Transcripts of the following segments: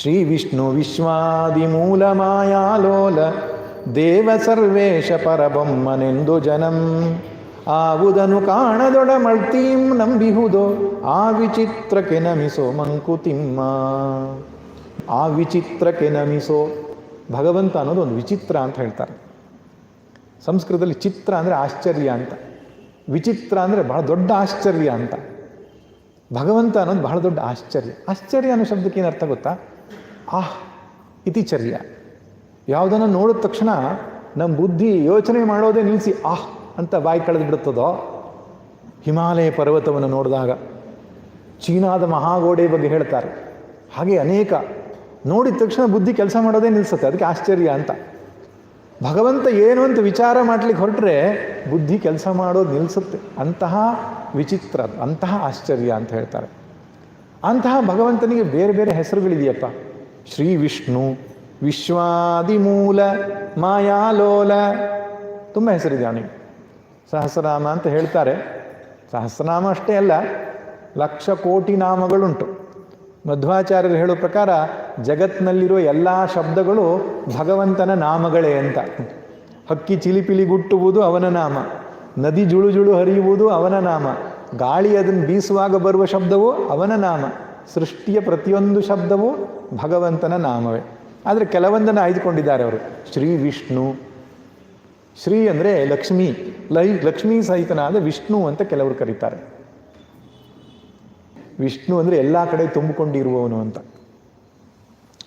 ಶ್ರೀ ವಿಷ್ಣು ವಿಶ್ವಾದಿಮೂಲ ಮಾಯಾಲೋಲ ದೇವ ಸರ್ವೇಶ ಪರಬೊಮ್ಮನೆಂದು ಜನಂ. ಆವುದನು ಕಾಣದೊಡ ಮಳ್ತೀಂ ನಂಬಿಹುದೋ, ಆ ವಿಚಿತ್ರಕ್ಕೆ ನಮಿಸೋ ಮಂಕುತಿಮ್ಮ. ಆ ವಿಚಿತ್ರಕ್ಕೆ ನಮಿಸೋ, ಭಗವಂತ ಅನ್ನೋದು ಒಂದು ವಿಚಿತ್ರ ಅಂತ ಹೇಳ್ತಾರೆ. ಸಂಸ್ಕೃತದಲ್ಲಿ ಚಿತ್ರ ಅಂದರೆ ಆಶ್ಚರ್ಯ ಅಂತ. ವಿಚಿತ್ರ ಅಂದರೆ ಬಹಳ ದೊಡ್ಡ ಆಶ್ಚರ್ಯ ಅಂತ. ಭಗವಂತ ಅನ್ನೋದು ಬಹಳ ದೊಡ್ಡ ಆಶ್ಚರ್ಯ. ಆಶ್ಚರ್ಯ ಅನ್ನೋ ಶಬ್ದಕ್ಕೆ ಏನು ಅರ್ಥ ಗೊತ್ತಾ? ಆಹ್ ಇತಿಚರ್ಯ. ಯಾವುದನ್ನು ನೋಡಿದ ತಕ್ಷಣ ನಮ್ಮ ಬುದ್ಧಿ ಯೋಚನೆ ಮಾಡೋದೇ ನಿಲ್ಲಿಸಿ ಆಹ್ ಅಂತ ಬಾಯಿ ಕಳೆದು ಬಿಡುತ್ತದೋ ಹಿಮಾಲಯ ಪರ್ವತವನ್ನು ನೋಡಿದಾಗ ಚೀನಾದ ಮಹಾಗೋಡೆ ಬಗ್ಗೆ ಹೇಳ್ತಾರೆ. ಹಾಗೆ ಅನೇಕ. ನೋಡಿದ ತಕ್ಷಣ ಬುದ್ಧಿ ಕೆಲಸ ಮಾಡೋದೇ ನಿಲ್ಲಿಸುತ್ತೆ ಅದಕ್ಕೆ ಆಶ್ಚರ್ಯ ಅಂತ. ಭಗವಂತ ಏನು ಅಂತ ವಿಚಾರ ಮಾಡಲಿಕ್ಕೆ ಹೊರಟ್ರೆ ಬುದ್ಧಿ ಕೆಲಸ ಮಾಡೋದು ನಿಲ್ಲಿಸುತ್ತೆ ಅಂತಹ ವಿಚಿತ್ರ, ಅಂತಹ ಆಶ್ಚರ್ಯ ಅಂತ ಹೇಳ್ತಾರೆ. ಅಂತಹ ಭಗವಂತನಿಗೆ ಬೇರೆ ಬೇರೆ ಹೆಸರುಗಳಿದೆಯಪ್ಪ. ಶ್ರೀ ವಿಷ್ಣು ವಿಶ್ವಾದಿಮೂಲ, ಮಾಯಾಲೋಲ. ತುಂಬ ಹೆಸರಿದೆ ಅವನಿಗೆ ಸಹಸ್ರನಾಮ ಅಂತ ಹೇಳ್ತಾರೆ. ಸಹಸ್ರನಾಮ ಅಷ್ಟೇ ಅಲ್ಲ, ಲಕ್ಷ ಕೋಟಿ ನಾಮಗಳುಂಟು. ಮಧ್ವಾಚಾರ್ಯರು ಹೇಳೋ ಪ್ರಕಾರ ಜಗತ್ತಿನಲ್ಲಿರುವ ಎಲ್ಲ ಶಬ್ದಗಳು ಭಗವಂತನ ನಾಮಗಳೇ ಅಂತ. ಹಕ್ಕಿ ಚಿಲಿಪಿಲಿ ಗುಟ್ಟುವುದು ಅವನ ನಾಮ. ನದಿ ಜುಳು ಜುಳು ಹರಿಯುವುದು ಅವನ ನಾಮ. ಗಾಳಿ ಅದನ್ನು ಬೀಸುವಾಗ ಬರುವ ಶಬ್ದವು ಅವನ ನಾಮ. ಸೃಷ್ಟಿಯ ಪ್ರತಿಯೊಂದು ಶಬ್ದವೂ ಭಗವಂತನ ನಾಮವೇ. ಆದರೆ ಕೆಲವೊಂದನ್ನು ಆಯ್ದುಕೊಂಡಿದ್ದಾರೆ ಅವರು. ಶ್ರೀ ವಿಷ್ಣು. ಶ್ರೀ ಅಂದರೆ ಲಕ್ಷ್ಮಿ. ಲೈ, ಲಕ್ಷ್ಮೀ ಸಹಿತನಾದ ವಿಷ್ಣು ಅಂತ ಕೆಲವರು ಕರೀತಾರೆ. ವಿಷ್ಣು ಅಂದರೆ ಎಲ್ಲ ಕಡೆ ತುಂಬಿಕೊಂಡಿರುವವನು ಅಂತ.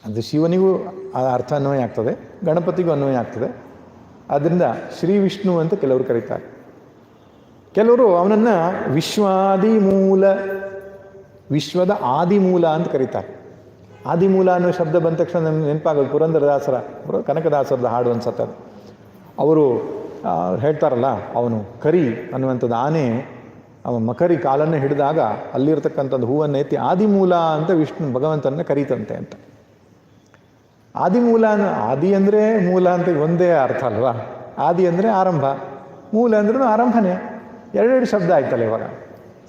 ಅದು ಶಿವನಿಗೂ ಆ ಅರ್ಥ ಅನ್ವಯ ಆಗ್ತದೆ, ಗಣಪತಿಗೂ ಅನ್ವಯ ಆಗ್ತದೆ. ಆದ್ದರಿಂದ ಶ್ರೀ ವಿಷ್ಣು ಅಂತ ಕೆಲವರು ಕರೀತಾರೆ. ಕೆಲವರು ಅವನನ್ನು ವಿಶ್ವಾದಿ ಮೂಲ ವಿಶ್ವದ ಆದಿಮೂಲ ಅಂತ ಕರೀತಾರೆ. ಆದಿಮೂಲ ಅನ್ನೋ ಶಬ್ದ ಬಂದ ತಕ್ಷಣ ನಮ್ಗೆ ನೆನಪಾಗೋದು ಪುರಂದರದಾಸರ, ಪುರ- ಕನಕದಾಸರದ ಹಾಡು ಅನ್ಸತ್ತೆ ಅವರು ಹೇಳ್ತಾರಲ್ಲ, ಅವನು ಕರಿ ಅನ್ನುವಂಥದ್ದು ಆನೆ, ಅವ ಮಕರಿ ಕಾಲನ್ನು ಹಿಡಿದಾಗ ಅಲ್ಲಿರ್ತಕ್ಕಂಥದ್ದು ಹೂವನ್ನು ಎತ್ತಿ ಆದಿಮೂಲ ಅಂತ ವಿಷ್ಣು ಭಗವಂತನ ಕರೀತಂತೆ ಅಂತ. ಆದಿಮೂಲ ಆದಿ ಅಂದರೆ ಮೂಲ ಅಂತ ಒಂದೇ ಅರ್ಥ ಅಲ್ವಾ? ಆದಿ ಅಂದರೆ ಆರಂಭ, ಮೂಲ ಅಂದ್ರೂ ಆರಂಭನೇ. ಎರಡೆರಡು ಶಬ್ದ ಆಯ್ತಲ್ಲ ಇವಾಗ.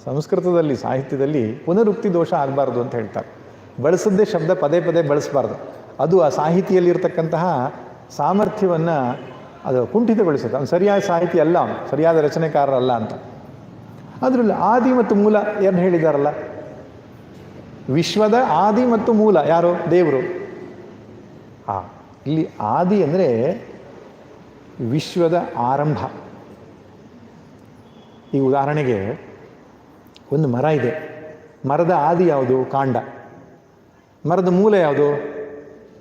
ಸಂಸ್ಕೃತದಲ್ಲಿ, ಸಾಹಿತ್ಯದಲ್ಲಿ ಪುನರುಕ್ತಿ ದೋಷ ಆಗಬಾರ್ದು ಅಂತ ಹೇಳ್ತಾರೆ. ಬಳಸದ್ದೇ ಶಬ್ದ ಪದೇ ಪದೇ ಬಳಸಬಾರ್ದು. ಅದು ಆ ಸಾಹಿತಿಯಲ್ಲಿರ್ತಕ್ಕಂತಹ ಸಾಮರ್ಥ್ಯವನ್ನು ಅದು ಕುಂಠಿತಗೊಳಿಸುತ್ತೆ. ಅವ್ನು ಸರಿಯಾದ ಸಾಹಿತಿ ಅಲ್ಲ ಅವನು, ಸರಿಯಾದ ರಚನೆಕಾರರಲ್ಲ ಅಂತ. ಅದರಲ್ಲಿ ಆದಿ ಮತ್ತು ಮೂಲ ಏನು ಹೇಳಿದಾರಲ್ಲ? ವಿಶ್ವದ ಆದಿ ಮತ್ತು ಮೂಲ ಯಾರು? ದೇವರು. ಆ, ಇಲ್ಲಿ ಆದಿ ಅಂದರೆ ವಿಶ್ವದ ಆರಂಭ. ಈ ಉದಾಹರಣೆಗೆ ಒಂದು ಮರ ಇದೆ. ಮರದ ಆದಿ ಯಾವುದು? ಕಾಂಡ. ಮರದ ಮೂಲ ಯಾವುದು?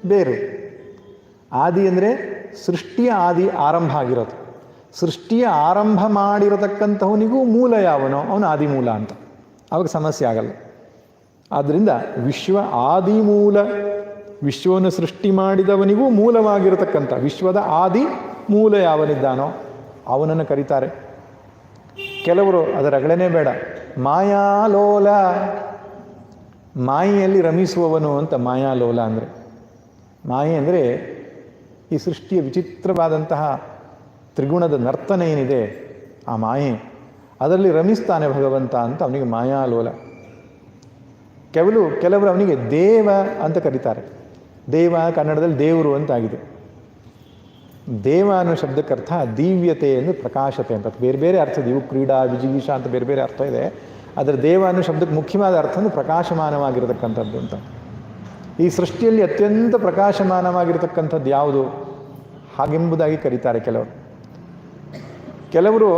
ಬೇರು. ಆದಿ ಅಂದರೆ ಸೃಷ್ಟಿಯ ಆದಿ ಆರಂಭ ಆಗಿರೋದು. ಸೃಷ್ಟಿಯ ಆರಂಭ ಮಾಡಿರತಕ್ಕಂಥವನಿಗೂ ಮೂಲ ಯಾವನೋ? ಅವನು ಆದಿಮೂಲ ಅಂತ. ಅವಾಗ ಸಮಸ್ಯೆ ಆಗಲ್ಲ. ಆದ್ದರಿಂದ ವಿಶ್ವ ಆದಿಮೂಲ ವಿಶ್ವವನ್ನು ಸೃಷ್ಟಿ ಮಾಡಿದವನಿಗೂ ಮೂಲವಾಗಿರತಕ್ಕಂಥ ವಿಶ್ವದ ಆದಿ ಮೂಲ ಯಾವನಿದ್ದಾನೋ ಅವನನ್ನು ಕರೀತಾರೆ. ಕೆಲವರು ಅದರ ಅಗಳನೇ ಬೇಡ. ಮಾಯಾಲೋಲ. ಮಾಯೆಯಲ್ಲಿ ರಮಿಸುವವನು ಅಂತ ಮಾಯಾಲೋಲ ಅಂದರೆ. ಮಾಯೆ ಅಂದರೆ ಈ ಸೃಷ್ಟಿಯ ವಿಚಿತ್ರವಾದಂತಹ ತ್ರಿಗುಣದ ನರ್ತನ ಏನಿದೆ, ಆ ಮಾಯೆ. ಅದರಲ್ಲಿ ರಮಿಸ್ತಾನೆ ಭಗವಂತ ಅಂತ ಅವನಿಗೆ ಮಾಯಾಲೋಲ. ಕೆಲವು ಕೆಲವರು ಅವನಿಗೆ ದೇವ ಅಂತ ಕರೀತಾರೆ. ದೇವ ಕನ್ನಡದಲ್ಲಿ ದೇವರು ಅಂತಾಗಿದೆ ದೇವ ಅನ್ನೋ ಶಬ್ದಕ್ಕೆ ಅರ್ಥ ದಿವ್ಯತೆ ಎಂದು ಪ್ರಕಾಶತೆ ಅಂತ. ಬೇರೆ ಬೇರೆ ಅರ್ಥ ಇದೆ ಇವು ಕ್ರೀಡಾ ವಿಜಿಗೀಷ ಅಂತ ಬೇರೆ ಬೇರೆ ಅರ್ಥ ಇದೆ. ಅದರ ದೇವ ಅನ್ನೋ ಶಬ್ದಕ್ಕೆ ಮುಖ್ಯವಾದ ಅರ್ಥ ಅಂದರೆ ಪ್ರಕಾಶಮಾನವಾಗಿರತಕ್ಕಂಥದ್ದು ಅಂತ. ಈ ಸೃಷ್ಟಿಯಲ್ಲಿ ಅತ್ಯಂತ ಪ್ರಕಾಶಮಾನವಾಗಿರತಕ್ಕಂಥದ್ದು ಯಾವುದು? ಹಾಗೆಂಬುದಾಗಿ ಕರೀತಾರೆ ಕೆಲವರು. ಕೆಲವರು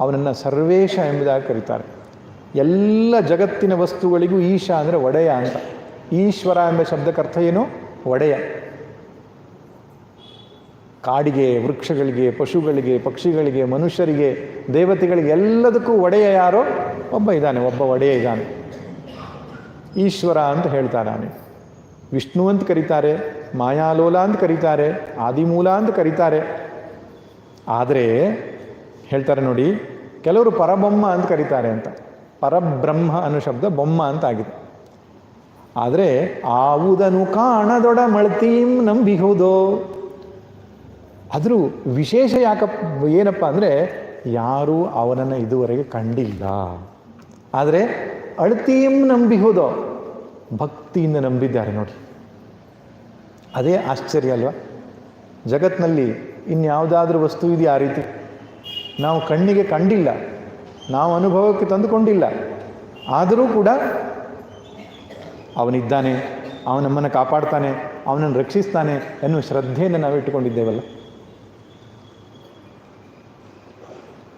ಅವನನ್ನು ಸರ್ವೇಶ ಎಂಬುದಾಗಿ ಕರೀತಾರೆ. ಎಲ್ಲ ಜಗತ್ತಿನ ವಸ್ತುಗಳಿಗೂ ಈಶ ಅಂದರೆ ಒಡೆಯ ಅಂತ. ಈಶ್ವರ ಎಂಬ ಶಬ್ದಕ್ಕರ್ಥ ಏನು? ಒಡೆಯ. ಕಾಡಿಗೆ, ವೃಕ್ಷಗಳಿಗೆ, ಪಶುಗಳಿಗೆ, ಪಕ್ಷಿಗಳಿಗೆ, ಮನುಷ್ಯರಿಗೆ, ದೇವತೆಗಳಿಗೆ ಎಲ್ಲದಕ್ಕೂ ಒಡೆಯ ಯಾರೋ ಒಬ್ಬ ಇದ್ದಾನೆ, ಒಬ್ಬ ಒಡೆಯ ಇದ್ದಾನೆ. ಈಶ್ವರ ಅಂತ ಹೇಳ್ತಾರೆ ವಿಷ್ಣು ಅಂತ ಕರೀತಾರೆ, ಮಾಯಾಲೋಲ ಅಂತ ಕರೀತಾರೆ, ಆದಿಮೂಲ ಅಂತ ಕರೀತಾರೆ. ಆದರೆ ಹೇಳ್ತಾರೆ ನೋಡಿ, ಕೆಲವರು ಪರಬೊಮ್ಮ ಅಂತ ಕರೀತಾರೆ ಅಂತ. ಪರಬ್ರಹ್ಮ ಅನ್ನೋ ಶಬ್ದ ಬೊಮ್ಮ ಅಂತ ಆಗಿದೆ. ಆದರೆ, ಆವುದನು ಕಾಣದೊಡ ಮಳ್ತೀಂ ನಂಬಿಹುದೋ? ಆದರೂ ವಿಶೇಷ ಯಾಕ ಏನಪ್ಪ ಅಂದರೆ ಯಾರೂ ಅವನನ್ನು ಇದುವರೆಗೆ ಕಂಡಿಲ್ಲ. ಆದರೆ ಅಳ್ತೀಂ ನಂಬಿಹುದೋ ಭಕ್ತಿಯಿಂದ ನಂಬಿದ್ದಾರೆ ನೋಡಿ. ಅದೇ ಆಶ್ಚರ್ಯ ಅಲ್ವಾ? ಜಗತ್ತಿನಲ್ಲಿ ಇನ್ಯಾವುದಾದ್ರೂ ವಸ್ತು ಇದೆಯಾ ಆ ರೀತಿ. ನಾವು ಕಣ್ಣಿಗೆ ಕಂಡಿಲ್ಲ, ನಾವು ಅನುಭವಕ್ಕೆ ತಂದುಕೊಂಡಿಲ್ಲ. ಆದರೂ ಕೂಡ ಅವನಿದ್ದಾನೆ ಅವನು ನಮ್ಮನ್ನು ಕಾಪಾಡ್ತಾನೆ, ಅವನನ್ನು ರಕ್ಷಿಸ್ತಾನೆ ಎನ್ನುವ ಶ್ರದ್ಧೆಯನ್ನು ನಾವು ಇಟ್ಟುಕೊಂಡಿದ್ದೇವಲ್ಲ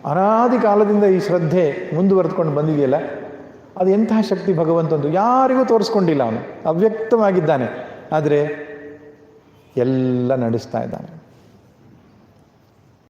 ಅನಾದಿ ಕಾಲದಿಂದ ಈ ಶ್ರದ್ಧೆ ಮುಂದುವರೆದುಕೊಂಡು ಬಂದಿದೆಯಲ್ಲ, ಅದು ಎಂತಹ ಶಕ್ತಿ ಭಗವಂತಂದು ಯಾರಿಗೂ ತೋರಿಸ್ಕೊಂಡಿಲ್ಲ ಅವನು. ಅವ್ಯಕ್ತವಾಗಿದ್ದಾನೆ. ಆದರೆ ಎಲ್ಲ ನಡೆಸ್ತಾ ಇದ್ದಾನೆ.